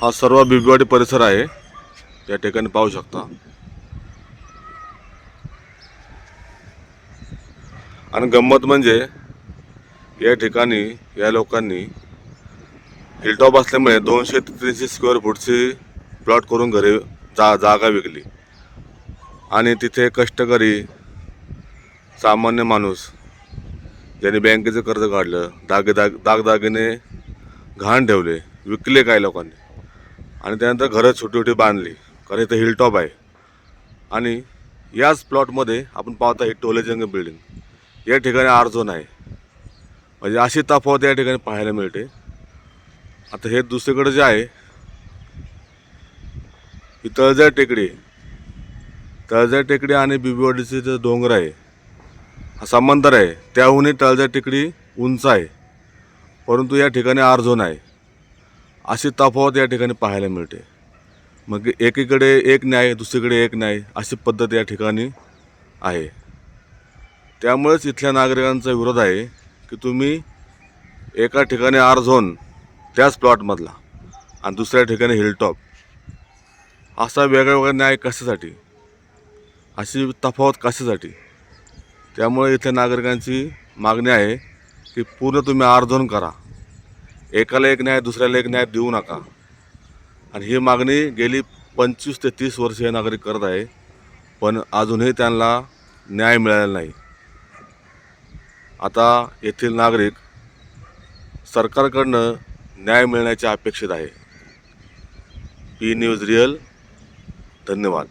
हा सर्व बिबवाडी परिसर आहे. या ठिकाणी पाहू शकता. आणि गंमत म्हणजे या ठिकाणी या लोकांनी हिलटॉप असल्यामुळे दोनशे ते तीनशे स्क्वेअर फूटची प्लॉट करून घरी जा जागा विकली. आणि तिथे कष्टकरी सामान्य माणूस ज्यांनी बँकेचं कर्ज काढलं दागे दाग दागदागिने घाण ठेवले विकले काही लोकांनी. आणि त्यानंतर घरं छोटी छोटी बांधली. कारण इथं हिलटॉप आहे. आणि याच प्लॉटमध्ये आपण पाहता ही टोलेजंग बिल्डिंग या ठिकाणी आर झोन आहे. म्हणजे अशी तफावत या ठिकाणी पाहायला मिळते. आता हे दुसरीकडे जे आहे ही तळजाई टेकडी तळजाई टेकडी आणि बिबीवाडीचे जे डोंगर आहे हा समांतर आहे. त्याहूनही तळजाई टेकडी उंच आहे. परंतु या ठिकाणी आर झोन आहे. अशी तफावत या ठिकाणी पाहायला मिळते. मग एकीकडे एक न्याय दुसरीकडे एक न्याय अशी पद्धत या ठिकाणी आहे. त्यामुळेच इथल्या नागरिकांचा विरोध आहे की तुम्ही एका ठिकाणी आर झोन त्याच प्लॉटमधला आणि दुसऱ्या ठिकाणी हिलटॉप असा वेगळा वेगळा न्याय कशासाठी? अशी तफावत कशासाठी? त्यामुळे इथल्या नागरिकांची मागणी आहे की पूर्ण तुम्ही आर झोन करा. एकाला एक न्याय दुसऱ्याला एक न्याय देऊ नका. आणि ही मागणी गेली पंचवीस ते तीस वर्ष हे नागरिक करत आहे. पण अजूनही त्यांना न्याय मिळालेला नाही. आता येथील नागरिक सरकारकडनं न्याय मिळण्याच्या अपेक्षित आहे. P news real. धन्यवाद.